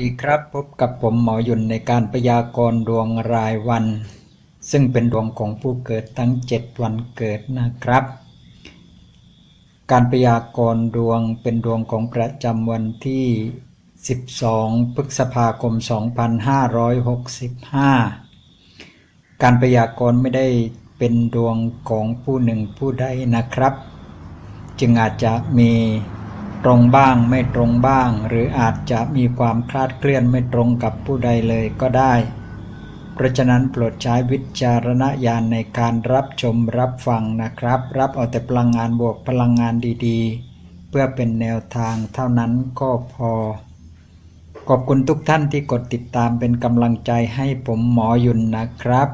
ดีครับพบกับผมหมอยุนในการพยากรณ์ดวงรายวัน ซึ่งเป็นดวงของผู้เกิดทั้ง 7 วันเกิดนะครับ การพยากรณ์ดวงเป็นดวงของประจำวันที่ 12 พฤษภาคม 2565 การพยากรณ์ไม่ได้เป็นดวงของผู้หนึ่งผู้ใดนะครับ จึงอาจจะมี ตรงบ้างไม่ตรงบ้าง หรืออาจจะมีความคลาดเคลื่อนไม่ตรงกับผู้ใดเลยก็ได้ เพราะฉะนั้นโปรดใช้วิจารณญาณในการรับชมรับฟังนะครับ รับเอาแต่พลังงานบวกพลังงานดีๆ เพื่อเป็นแนวทางเท่านั้นก็พอ ขอบคุณทุกท่านที่กดติดตามเป็นกำลังใจให้ผมหมอยุนนะครับ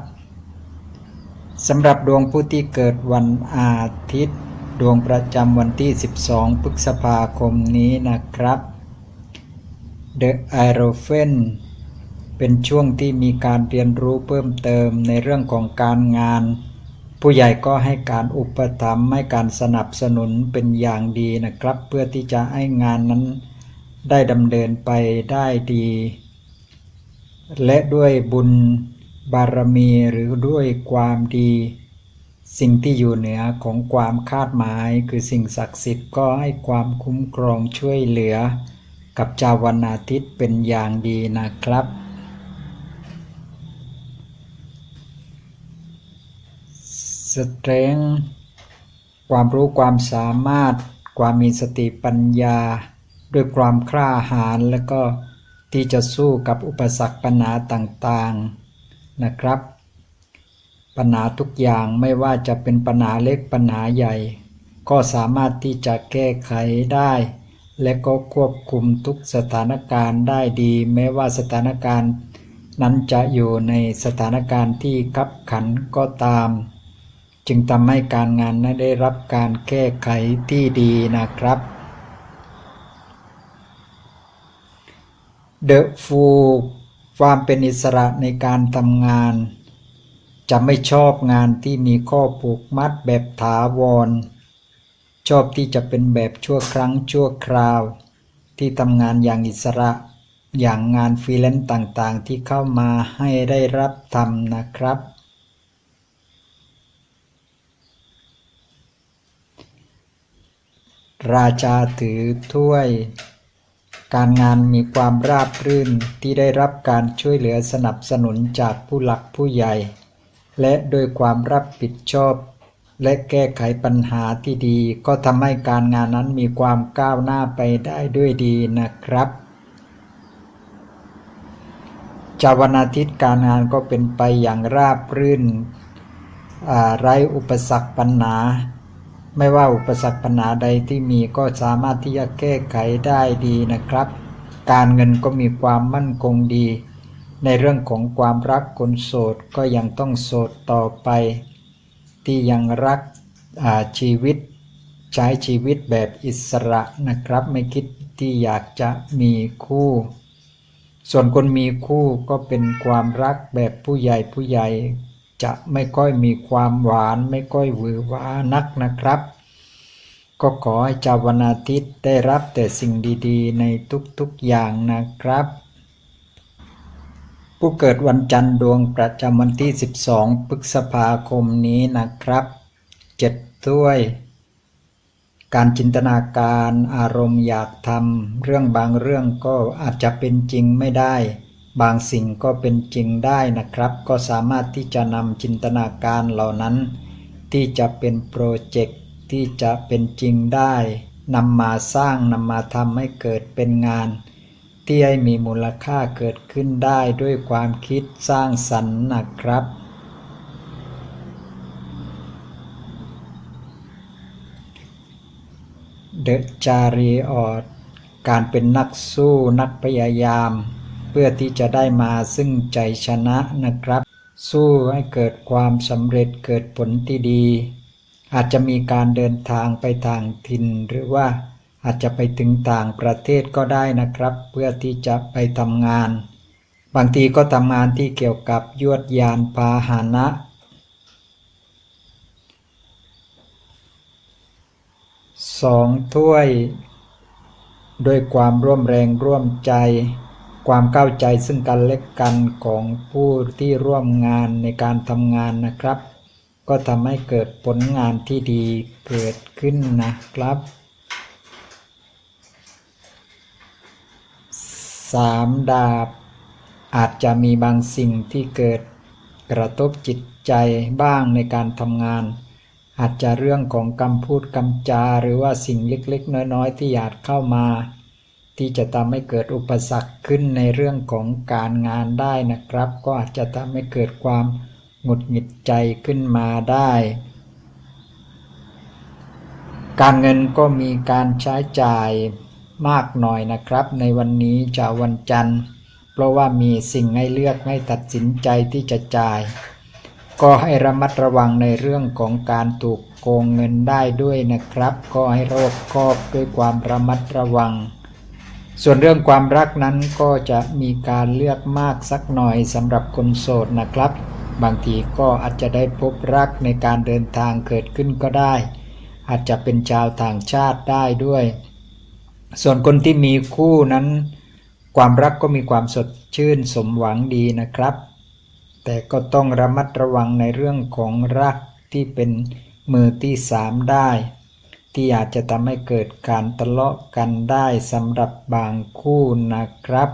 สำหรับดวงผู้ที่เกิดวันอาทิตย์ ดวงประจำวันที่ 12 พฤษภาคมนี้นะครับ The i r o p h a n เป็นช่วงที่มีการเรียนรู้เพิ่มเติมในเรื่องของการงาน ผู้ใหญ่ก็ให้การอุปถัมภ์ให้การสนับสนุนเป็นอย่างดีนะครับ เพื่อที่จะให้งานนั้นได้ดำเนินไปได้ดี และด้วยบุญบารมีหรือด้วยความดี สิ่งที่อยู่เหนือของความคาดหมาย คือสิ่งศักดิ์สิทธิ์ก็ให้ความคุ้มครองช่วยเหลือ กับเจ้าวันอาทิตย์เป็นอย่างดีนะครับ สเตรนความรู้ความสามารถ ความมีสติปัญญา ด้วยความกล้าหาญและก็ที่จะสู้กับอุปสรรคปัญหาต่างๆนะครับ ปัญหาทุกอย่างไม่ว่าจะเป็นปัญหาเล็กปัญหาใหญ่ ก็สามารถที่จะแก้ไขได้ และก็ควบคุมทุกสถานการณ์ได้ดี แม้ว่าสถานการณ์ นั้นจะอยู่ในสถานการณ์ที่คับขันก็ตาม จึงทำให้การงานนั้นได้รับการแก้ไขที่ดีนะครับ The Fool ความเป็นอิสระในการทำงาน จะไม่ชอบงานที่มีข้อผูกมัดแบบถาวร ชอบที่จะเป็นแบบชั่วครั้งชั่วคราว ที่ทำงานอย่างอิสระ อย่างงานฟรีแลนซ์ต่างๆ ที่เข้ามาให้ได้รับทำนะครับ ราชาถือถ้วย การงานมีความราบรื่นที่ได้รับการช่วยเหลือสนับสนุนจากผู้หลักผู้ใหญ่ และโดยความรับผิดชอบ และแก้ไขปัญหาที่ดี ก็ทำให้การงานนั้นมีความก้าวหน้าไปได้ด้วยดีนะครับจาวันอาทิตย์การงานก็เป็นไปอย่างราบรื่นไร้อุปสรรคปัญหา ไม่ว่าอุปสรรคปัญหาใดที่มีก็สามารถที่จะแก้ไขได้ดีนะครับ การเงินก็มีความมั่นคงดี ในเรื่องของความรักคนโสดก็ยังต้องโสดต่อไป ที่ยังรักชีวิต ใช้ชีวิตแบบอิสระนะครับ ไม่คิดที่อยากจะมีคู่ ส่วนคนมีคู่ก็เป็นความรักแบบผู้ใหญ่ผู้ใหญ่จะไม่ค่อยมีความหวานไม่ค่อยหวือหวานักนะครับ ก็ขอให้เจ้าวันอาทิตย์ได้รับแต่สิ่งดีๆ ในทุกๆอย่างนะครับ ผู้เกิดวันจันทร์ดวงประจำวันที่ 12 พฤษภาคมนี้นะครับเจ็ดถ้วย การจินตนาการอารมณ์อยากทำเรื่องบางเรื่องก็อาจจะเป็นจริงไม่ได้ บางสิ่งก็เป็นจริงได้นะครับ ก็สามารถที่จะนำจินตนาการเหล่านั้น ที่จะเป็นโปรเจกต์ที่จะเป็นจริงได้นำมาสร้างนำมาทำให้เกิดเป็นงาน ที่ให้มีมูลค่าเกิดขึ้นได้ด้วยความคิดสร้างสรรค์นะครับ เดจารีออดการเป็นนักสู้นักพยายาม เพื่อที่จะได้มาซึ่งใจชนะนะครับ สู้ให้เกิดความสำเร็จเกิดผลที่ดี อาจจะมีการเดินทางไปทางถิ่นหรือว่า อาจจะไปถึงต่างประเทศก็ได้นะครับ เพื่อที่จะไปทำงาน บางทีก็ทำงานที่เกี่ยวกับยวดยานพาหนะ สองถ้วย ด้วยความร่วมแรงร่วมใจ ความเข้าใจซึ่งกันและกันของผู้ที่ร่วมงานในการทำงานนะครับ ก็ทำให้เกิดผลงานที่ดีเกิดขึ้นนะครับ สามดาบ อาจจะมีบางสิ่งที่เกิดกระทบจิตใจบ้างในการทำงาน อาจจะเรื่องของคำพูดคำจาหรือว่าสิ่งเล็กๆ น้อยๆ ที่อาจเข้ามา ที่จะทำให้เกิดอุปสรรคขึ้นในเรื่องของการงานได้นะครับ ก็อาจจะทำให้เกิดความหงุดหงิดใจขึ้นมาได้ การเงินก็มีการใช้จ่าย มากหน่อยนะครับ ในวันนี้จะวันจันทร์ เพราะว่ามีสิ่งให้เลือกให้ตัดสินใจที่จะจ่าย ก็ให้ระมัดระวังในเรื่องของการถูกโกงเงินได้ด้วยนะครับ ก็ให้รอบคอบด้วยความระมัดระวัง ส่วนเรื่องความรักนั้นก็จะมีการเลือกมากสักหน่อยสำหรับคนโสดนะครับ บางทีก็อาจจะได้พบรักในการเดินทางเกิดขึ้นก็ได้ อาจจะเป็นชาวต่างชาติได้ด้วย ส่วนคนที่มีคู่นั้น ความรักก็มีความสดชื่นสมหวังดีนะครับ แต่ก็ต้องระมัดระวังในเรื่องของรักที่เป็นมือที่สามได้ ที่อาจจะทำให้เกิดการทะเลาะกันได้สำหรับบางคู่นะครับ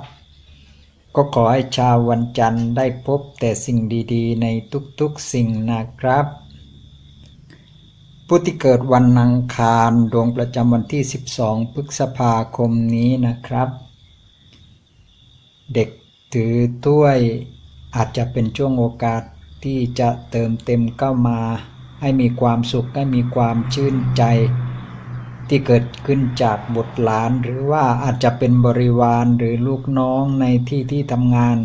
ก็ขอให้ชาววันจันทร์ได้พบแต่สิ่งดีๆ ในทุกๆสิ่งนะครับ ผู้ที่เกิดวันอังคารดวงประจำวันที่ 12 พฤษภาคมนี้นะครับ เด็กถือถ้วยอาจจะเป็นช่วงโอกาสที่จะเติมเต็มเข้ามา ให้มีความสุขให้มีความชื่นใจ ที่เกิดขึ้นจากบุตรหลาน หรือว่าอาจจะเป็นบริวารหรือลูกน้องในที่ที่ทำงาน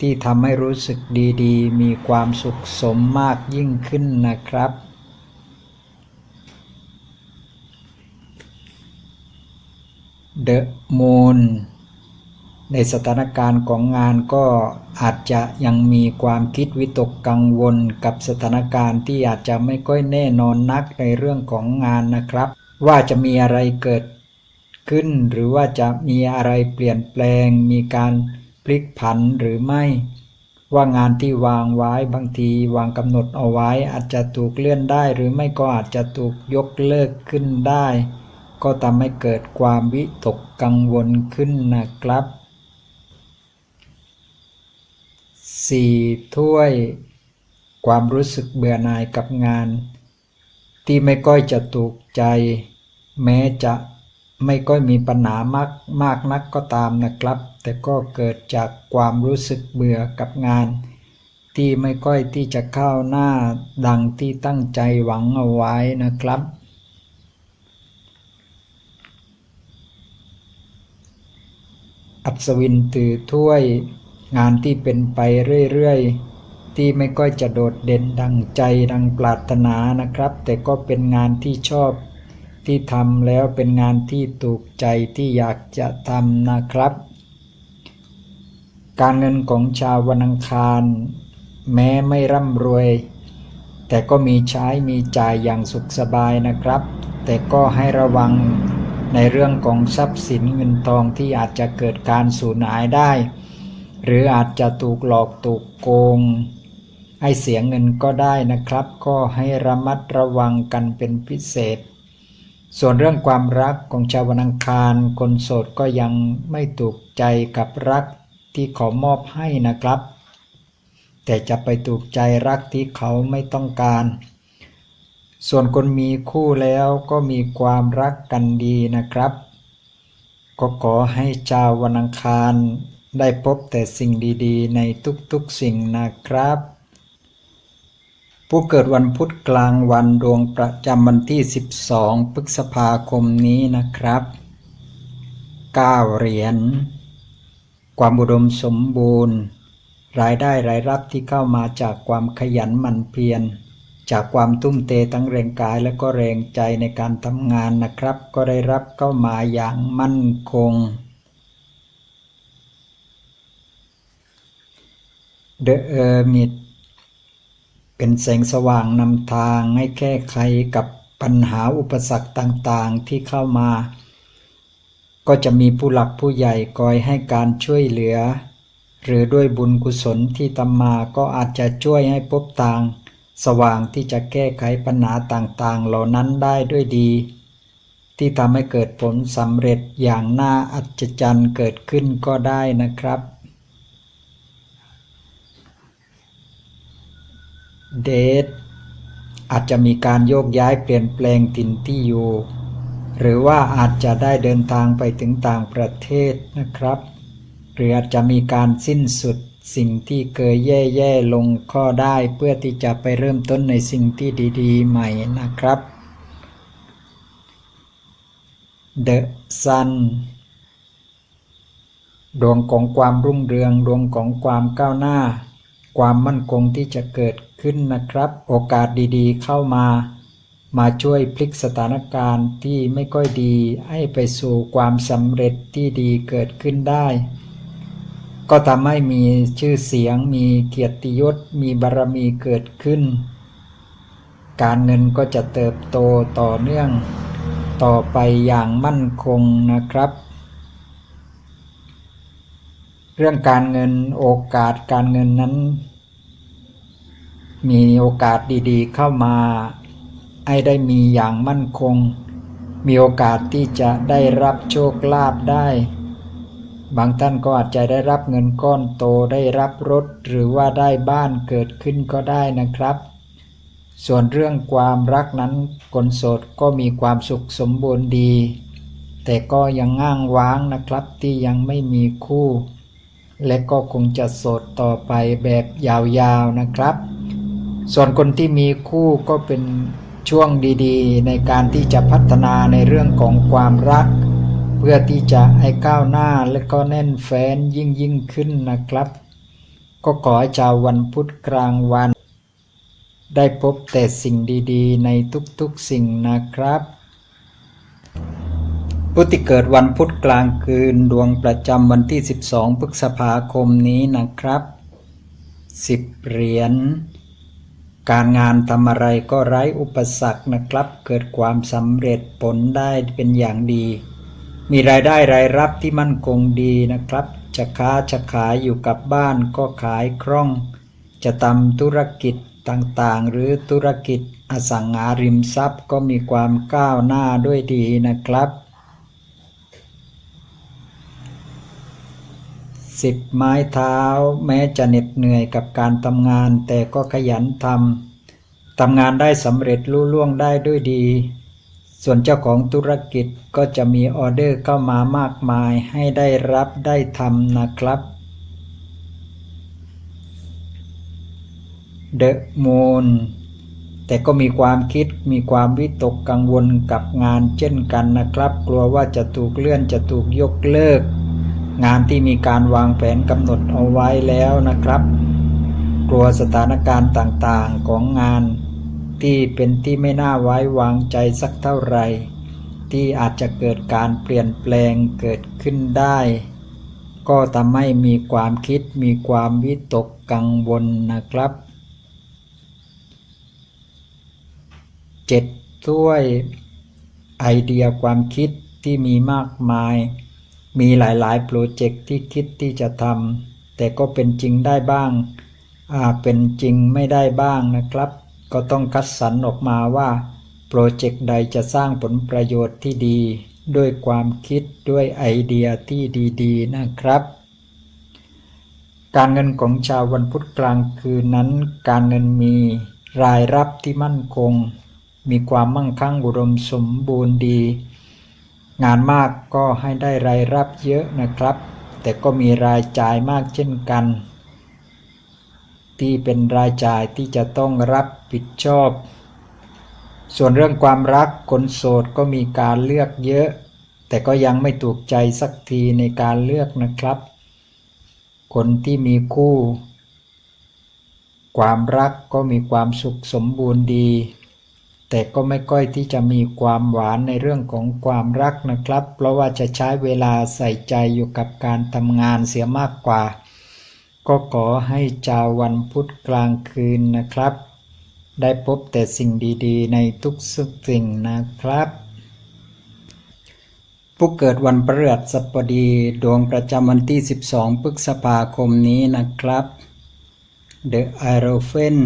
ที่ทำให้รู้สึกดีๆ มีความสุขสมมากยิ่งขึ้นนะครับ The Moon ในสถานการณ์ของงานก็อาจจะยังมีความคิดวิตกกังวลกับสถานการณ์ที่อาจจะไม่ค่อยแน่นอนนักในเรื่องของงานนะครับ ว่าจะมีอะไรเกิดขึ้น หรือว่าจะมีอะไรเปลี่ยนแปลง มีการพลิกผันหรือไม่ ว่างานที่วางไว้บางทีวางกำหนดเอาไว้ อาจจะถูกเลื่อนได้ หรือไม่ก็อาจจะถูกยกเลิกขึ้นได้ ก็ทำให้เกิดความวิตกกังวลขึ้นนะครับสี่ถ้วย ความรู้สึกเบื่อหน่ายกับงาน ที่ไม่ก้อยจะถูกใจ แม้จะไม่ก้อยมีปัญหามากมากนักก็ตามนะครับ แต่ก็เกิดจากความรู้สึกเบื่อกับงาน ที่ไม่ก้อยที่จะเข้าหน้าดังที่ตั้งใจหวังเอาไว้นะครับ อัศวินตือถ้วย งานที่เป็นไปเรื่อยๆ ที่ไม่ก็จะโดดเด่นดังใจดังปรารถนานะครับ แต่ก็เป็นงานที่ชอบที่ทำแล้วเป็นงานที่ถูกใจที่อยากจะทำนะครับ การเงินของชาววันอังคาร แม้ไม่ร่ำรวย แต่ก็มีใช้มีจ่ายอย่างสุขสบายนะครับ แต่ก็ให้ระวัง ในเรื่องของทรัพย์สินเงินทองที่อาจจะเกิดการสูญหายได้ หรืออาจจะถูกหลอกถูกโกง ให้เสียเงินก็ได้นะครับ ก็ให้ระมัดระวังกันเป็นพิเศษ ส่วนเรื่องความรักของชาววันอังคารคนโสดก็ยังไม่ถูกใจกับรักที่ขามอบให้นะครับ แต่จะไปถูกใจรักที่เขาไม่ต้องการ ส่วนคนมีคู่แล้วก็มีความรักกันดีนะครับ ก็ขอให้ชาววันอังคารได้พบแต่สิ่งดีๆ ในทุกๆสิ่งนะครับ ผู้เกิดวันพุธกลางวันดวงประจำวันที่ 12 พฤษภาคมนี้นะครับ 9 เหรียญ ความอุดมสมบูรณ์ รายได้รายรับที่เข้ามาจากความขยันหมั่นเพียร จากความทุ่มเททั้งแรงกายและก็แรงใจในการทำงานนะครับ ก็ได้รับเข้ามาอย่างมั่นคงเดอะเออร์มิดเป็นแสงสว่างนำทางให้แก้ไขกับปัญหาอุปสรรคต่างๆที่เข้ามา ก็จะมีผู้หลักผู้ใหญ่คอยให้การช่วยเหลือ หรือด้วยบุญกุศลที่ทำมาก็อาจจะช่วยให้พบทาง สว่างที่จะแก้ไขปัญหาต่างๆ เหล่านั้นได้ด้วยดี ที่ทำให้เกิดผลสำเร็จอย่างน่าอัศจรรย์เกิดขึ้นก็ได้นะครับ เดทอาจจะมีการโยกย้ายเปลี่ยนแปลงถิ่นที่อยู่ หรือว่าอาจจะได้เดินทางไปถึงต่างประเทศนะครับ หรืออาจจะมีการสิ้นสุด สิ่งที่เคยแย่ๆลงก็ได้เพื่อที่จะไปเริ่มต้นในสิ่งที่ดีๆ ใหม่นะครับ The Sun ดวงของความรุ่งเรืองดวงของความก้าวหน้า ความมั่นคงที่จะเกิดขึ้นนะครับ โอกาสดีๆ เข้ามา มาช่วยพลิกสถานการณ์ที่ไม่ค่อยดี ให้ไปสู่ความสำเร็จที่ดีเกิดขึ้นได้ ก็ทำให้มีชื่อเสียง มีเกียรติยศ มีบารมีเกิดขึ้น การเงินก็จะเติบโตต่อเนื่องต่อไปอย่างมั่นคงนะครับ เรื่องการเงินโอกาสการเงินนั้น มีโอกาสดีๆ เข้ามาให้ได้มีอย่างมั่นคง มีโอกาสที่จะได้รับโชคลาภได้ บางท่านก็อาจจะได้รับเงินก้อนโตได้รับรถ หรือว่าได้บ้านเกิดขึ้นก็ได้นะครับ ส่วนเรื่องความรักนั้นคนโสดก็มีความสุขสมบูรณ์ดี แต่ก็ยังง่างว้างนะครับที่ยังไม่มีคู่ และก็คงจะโสดต่อไปแบบยาวๆนะครับ ส่วนคนที่มีคู่ก็เป็นช่วงดีๆ ในการที่จะพัฒนาในเรื่องของความรัก พื่อที่จะให้ก้าวหน้าและก็แน่นแฟ้นยิ่งยิ่งขึ้นนะครับ ก็ขอให้ชาววันพุธกลางวัน ได้พบแต่สิ่งดีๆ ในทุกๆสิ่งนะครับผู้ที่เกิดวันพุธกลางคืนดวงประจำวันที่ 12 พฤษภาคมนี้นะครับ 10 เหรียญ การงานทำอะไรก็ไร้อุปสรรคนะครับ เกิดความสำเร็จผลได้เป็นอย่างดี มีรายได้รายรับที่มั่นคงดีนะครับ จะค้าจะขายอยู่กับบ้านก็ขายคล่อง จะทำธุรกิจต่างๆ หรือธุรกิจอสังหาริมทรัพย์ก็มีความก้าวหน้าด้วยดีนะครับสิบไม้เท้า แม้จะเหน็ดเหนื่อยกับการทำงาน แต่ก็ขยันทำทำงานได้สำเร็จลุล่วงได้ด้วยดี ส่วนเจ้าของธุรกิจก็จะมีออเดอร์เข้ามามากมายให้ได้รับได้ทำนะครับ The Moon แต่ก็มีความคิดมีความวิตกกังวลกับงานเช่นกันนะครับ กลัวว่าจะถูกเลื่อนจะถูกยกเลิก งานที่มีการวางแผนกำหนดเอาไว้แล้วนะครับ กลัวสถานการณ์ต่างๆของงาน ที่เป็นที่ไม่น่าไว้วางใจสักเท่าไหร่ ที่อาจจะเกิดการเปลี่ยนแปลงเกิดขึ้นได้ ก็ทำให้มีความคิดมีความวิตกกังวลนะครับเจ็ดถ้วยไอเดียความคิดที่มีมากมาย มีหลายๆ โปรเจกต์ที่คิดที่จะทำแต่ก็เป็นจริงได้บ้างอาเป็นจริงไม่ได้บ้างนะครับ ก็ต้องคัดสรรออกมาว่า โปรเจกต์ใดจะสร้างผลประโยชน์ที่ดี ด้วยความคิดด้วยไอเดียที่ดีๆ นะครับ การเงินของชาววันพุธกลางคืนนั้น การเงินมีรายรับที่มั่นคง มีความมั่งคั่งอุดมสมบูรณ์ดี งานมากก็ให้ได้รายรับเยอะนะครับ แต่ก็มีรายจ่ายมากเช่นกัน ที่เป็นรายจ่ายที่จะต้องรับผิดชอบ ส่วนเรื่องความรักคนโสดก็มีการเลือกเยอะ แต่ก็ยังไม่ถูกใจสักทีในการเลือกนะครับ คนที่มีคู่ ความรักก็มีความสุขสมบูรณ์ดี แต่ก็ไม่ก้อยที่จะมีความหวานในเรื่องของความรักนะครับ เพราะว่าจะใช้เวลาใส่ใจอยู่กับการทำงานเสียมากกว่า ก็ขอให้ชาววันพุธกลางคืนนะครับ ได้พบแต่สิ่งดีๆ ในทุกสิ่งนะครับ ผู้เกิดวันพฤหัสบดีดวงประจำวันที่ 12 พฤษภาคมนี้นะครับ The i r o p h a n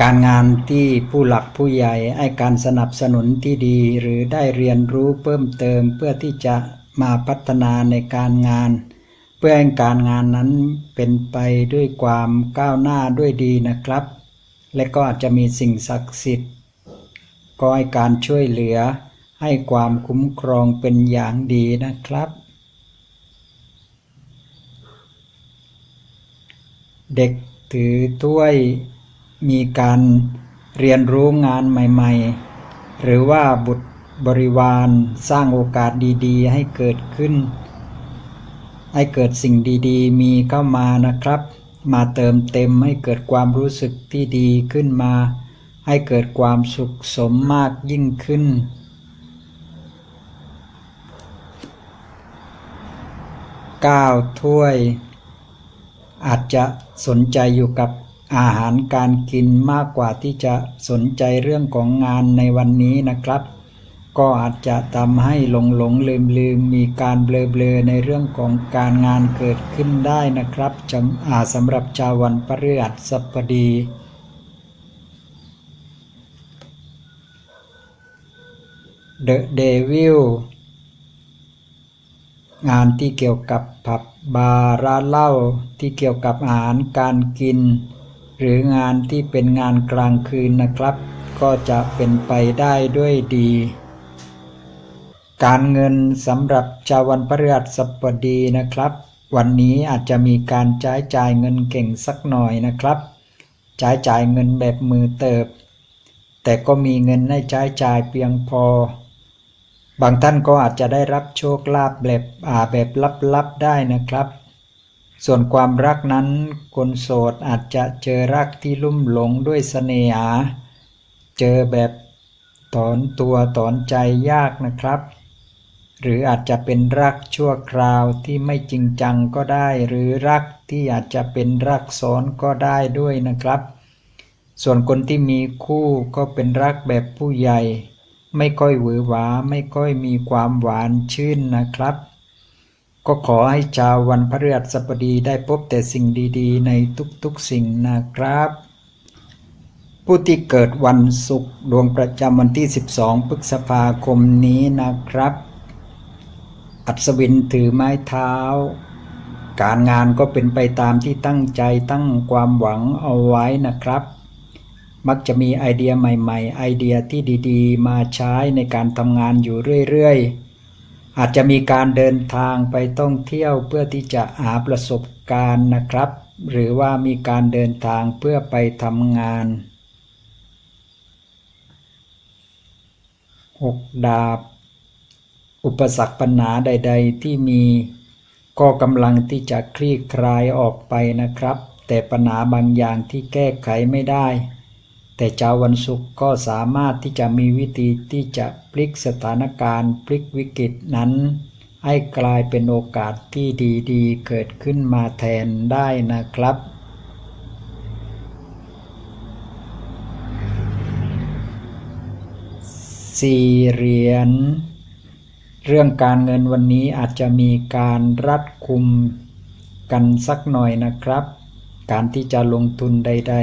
การงานที่ผู้หลักผู้ใหญ่ให้การสนับสนุนที่ดีหรือได้เรียนรู้เพิ่มเติมเพื่อที่จะมาพัฒนาในการงาน เพื่อให้การงานนั้นเป็นไปด้วยความก้าวหน้าด้วยดีนะครับ และก็อาจจะมีสิ่งศักดิ์สิทธิ์ก็ให้การช่วยเหลือให้ความคุ้มครองเป็นอย่างดีนะครับ เด็กถือถ้วยมีการเรียนรู้งานใหม่ๆ หรือว่าบุตรบริวารสร้างโอกาสดีๆ ให้เกิดขึ้น ให้เกิดสิ่งดีๆ มีเข้ามานะครับ มาเติมเต็มให้เกิดความรู้สึกที่ดีขึ้นมา ให้เกิดความสุขสมมากยิ่งขึ้นก้าวถ้วย อาจจะสนใจอยู่กับอาหารการกินมากกว่าที่จะสนใจเรื่องของงานในวันนี้นะครับ ก็อาจจะทำให้หลงหลงลืมลืมมีการเบลอเบลอในเรื่องของการงานเกิดขึ้นได้นะครับจำอาสำหรับชาววันพฤหัสบดี The Devil งานที่เกี่ยวกับผับบาร์ร้านเหล้าที่เกี่ยวกับอาหารการกิน หรืองานที่เป็นงานกลางคืนนะครับ ก็จะเป็นไปได้ด้วยดี การเงินสำหรับชาววันพฤหัสบดีนะครับ วันนี้อาจจะมีการใช้จ่ายเงินเก่งสักหน่อยนะครับ ใช้จ่ายเงินแบบมือเติบ แต่ก็มีเงินให้ใช้จ่ายเพียงพอ บางท่านก็อาจจะได้รับโชคลาภแบบอาแบบลับๆได้นะครับ ส่วนความรักนั้นคนโสดอาจจะเจอรักที่ลุ่มหลงด้วยเสน่หา เจอแบบถอนตัวถอนใจยากนะครับ หรืออาจจะเป็นรักชั่วคราวที่ไม่จริงจังก็ได้ หรือรักที่อาจจะเป็นรักซ้อนก็ได้ด้วยนะครับ ส่วนคนที่มีคู่ก็เป็นรักแบบผู้ใหญ่ ไม่ค่อยหวือหวาไม่ค่อยมีความหวานชื่นนะครับ ก็ขอให้ชาววันพฤหัสบดีได้พบแต่สิ่งดีๆ ในทุกๆสิ่งนะครับ ผู้ที่เกิดวันศุกร์ดวงประจำวันที่ 12 พฤษภาคมนี้นะครับ อัศวินถือไม้เท้า การงานก็เป็นไปตามที่ตั้งใจตั้งความหวังเอาไว้นะครับ มักจะมีไอเดียใหม่ ๆ ไอเดียที่ดีๆ มาใช้ในการทำงานอยู่เรื่อยๆ อาจจะมีการเดินทางไปท่องเที่ยวเพื่อที่จะหาประสบการณ์นะครับ หรือว่ามีการเดินทางเพื่อไปทำงานหกดาบ อุปสรรคปัญหาใด ๆ ที่มีก็กำลังที่จะคลี่คลายออกไปนะครับ แต่ปัญหาบางอย่างที่แก้ไขไม่ได้ แต่เจ้าวันศุกร์ก็สามารถที่จะมีวิธีที่จะพลิกสถานการณ์พลิกวิกฤตนั้น ให้กลายเป็นโอกาสที่ดีๆ เกิดขึ้นมาแทนได้นะครับสี่เหรียญ เรื่องการเงินวันนี้อาจจะมีการรัดคุมกันสักหน่อยนะครับ การที่จะลงทุนใด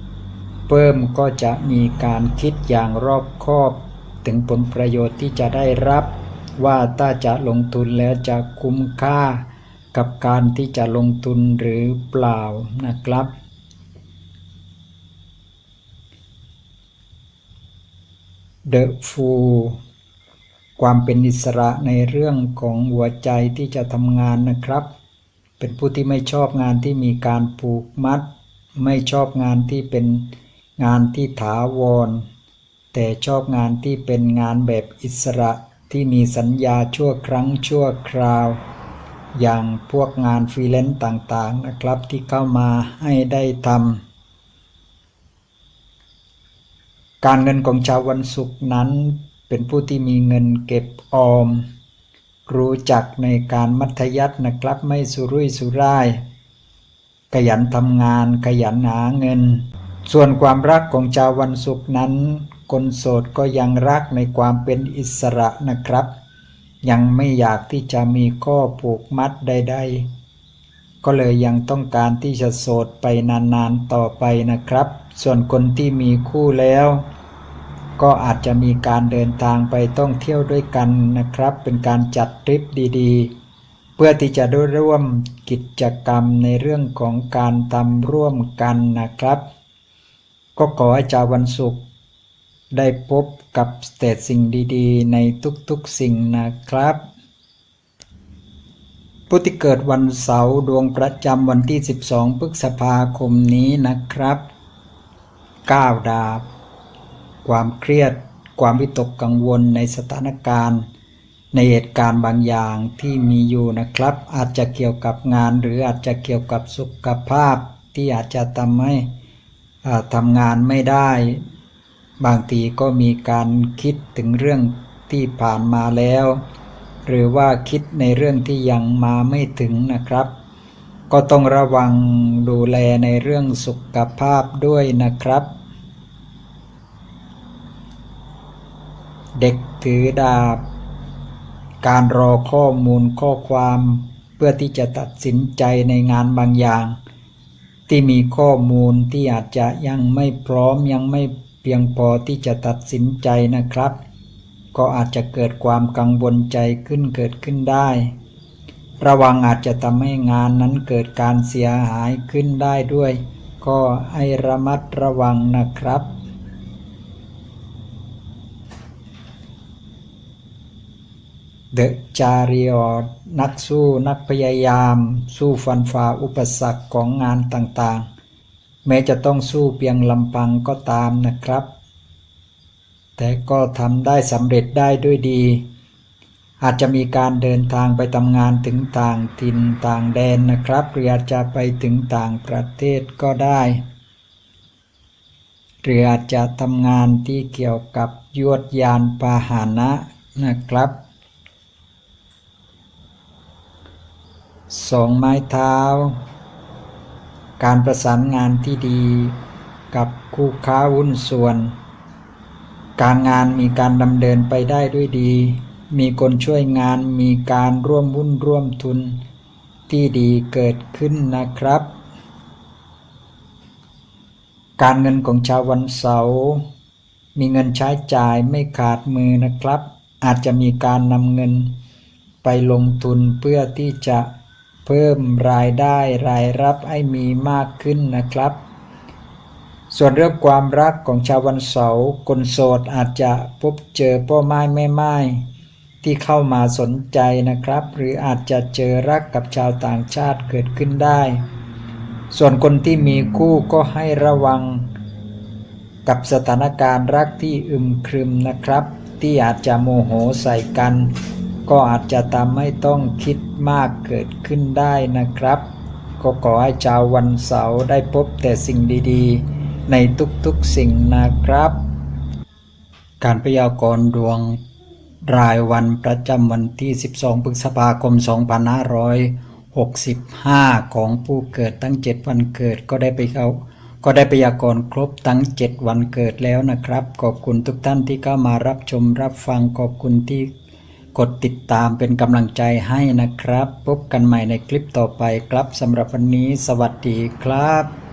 ๆ เพิ่มก็จะมีการคิดอย่างรอบคอบ ถึงผลประโยชน์ที่จะได้รับ ว่าถ้าจะลงทุนแล้วจะคุ้มค่ากับการที่จะลงทุนหรือเปล่านะครับ The Fool ความเป็นอิสระในเรื่องของหัวใจที่จะทำงานนะครับ เป็นผู้ที่ไม่ชอบงานที่มีการผูกมัด ไม่ชอบงานที่เป็นงานที่ถาวร แต่ชอบงานที่เป็นงานแบบอิสระที่มีสัญญาชั่วครั้งชั่วคราว อย่างพวกงานฟรีแลนซ์ต่างๆนะครับที่เข้ามาให้ได้ทำการเงินของชาววันศุกร์นั้น เป็นผู้ที่มีเงินเก็บออม รู้จักในการมัธยัตินะครับไม่สุรุ่ยสุร่าย ขยันทำงานขยันหาเงิน ส่วนความรักของชาววันศุกร์นั้น คนโสดก็ยังรักในความเป็นอิสระนะครับ ยังไม่อยากที่จะมีข้อผูกมัดใด ๆก็เลยยังต้องการที่จะโสดไปนานๆต่อไปนะครับ ส่วนคนที่มีคู่แล้ว ก็อาจจะมีการเดินทางไปท่องเที่ยวด้วยกันนะครับ เป็นการจัดทริปดีๆ เพื่อที่จะได้ร่วมกิจกรรมในเรื่องของการทำร่วมกันนะครับ ก็ขอให้ชาววันศุกร์ได้พบกับแต่สิ่งดีๆ ในทุกๆสิ่งนะครับผู้ที่เกิดวันเสาร์ดวงประจำวันที่ 12 พฤษภาคมนี้นะครับ 9 ดาบ ความเครียด ความวิตกกังวลในสถานการณ์ ในเหตุการณ์บางอย่างที่มีอยู่นะครับ อาจจะเกี่ยวกับงานหรืออาจจะเกี่ยวกับสุขภาพที่อาจจะทำให้ทำงานไม่ได้ บางทีก็มีการคิดถึงเรื่องที่ผ่านมาแล้ว หรือว่าคิดในเรื่องที่ยังมาไม่ถึงนะครับ ก็ต้องระวังดูแลในเรื่องสุขภาพด้วยนะครับ เด็กถือดาบ การรอข้อมูลข้อความ เพื่อที่จะตัดสินใจในงานบางอย่าง ที่มีข้อมูลที่อาจจะยังไม่พร้อมยังไม่เพียงพอที่จะตัดสินใจนะครับ ก็อาจจะเกิดความกังวลใจขึ้นเกิดขึ้นได้ ระวังอาจจะทำให้งานนั้นเกิดการเสียหายขึ้นได้ด้วย ก็ให้ระมัดระวังนะครับ เดอะจาริออนักสู้นักพยายาม สู้ฟันฝ่าอุปสรรคของงานต่างๆ แม้จะต้องสู้เพียงลำพังก็ตามนะครับ แต่ก็ทำได้สำเร็จได้ด้วยดี อาจจะมีการเดินทางไปทำงานถึงต่างถิ่นต่างแดนนะครับหรืออาจจะไปถึงต่างประเทศก็ได้หรืออาจจะทำงานที่เกี่ยวกับยวดยานพาหนะนะครับ สองไม้เท้า การประสานงานที่ดีกับคู่ค้าหุ้นส่วน การงานมีการดำเนินไปได้ด้วยดี มีคนช่วยงานมีการร่วมหุ้นร่วมทุนที่ดีเกิดขึ้นนะครับ การเงินของชาววันเสาร์มีเงินใช้จ่ายไม่ขาดมือนะครับ อาจจะมีการนำเงินไปลงทุนเพื่อที่จะ พิ่มรายได้รายรับให้มีมากขึ้นนะครับ ส่วนเรื่องความรักของชาววันเสาร์คนโสดอาจจะพบเจอพ่อไม้แม่ไม้ที่เข้ามาสนใจนะครับ หรืออาจจะเจอรักกับชาวต่างชาติเกิดขึ้นได้ ส่วนคนที่มีคู่ก็ให้ระวัง กับสถานการณ์รักที่อึมครึมนะครับ ที่อาจจะโมโหใส่กัน ก็อาจจะทำให้ต้องคิดมากเกิดขึ้นได้นะครับ ก็ขอให้ชาววันเสาร์ได้พบแต่สิ่งดีๆ ในทุกๆสิ่งนะครับ การพยากรณ์ดวงรายวันประจำวันที่ 12 พฤษภาคม 2565 ของผู้เกิดตั้ง 7 วันเกิดก็ได้ไปเอาก็ได้พยากรณ์ครบทั้ง 7 วันเกิดแล้วนะครับ ขอบคุณทุกท่านที่เข้ามารับชมรับฟังขอบคุณที่ กดติดตามเป็นกำลังใจให้นะครับ พบกันใหม่ในคลิปต่อไปครับสำหรับวันนี้ สวัสดีครับ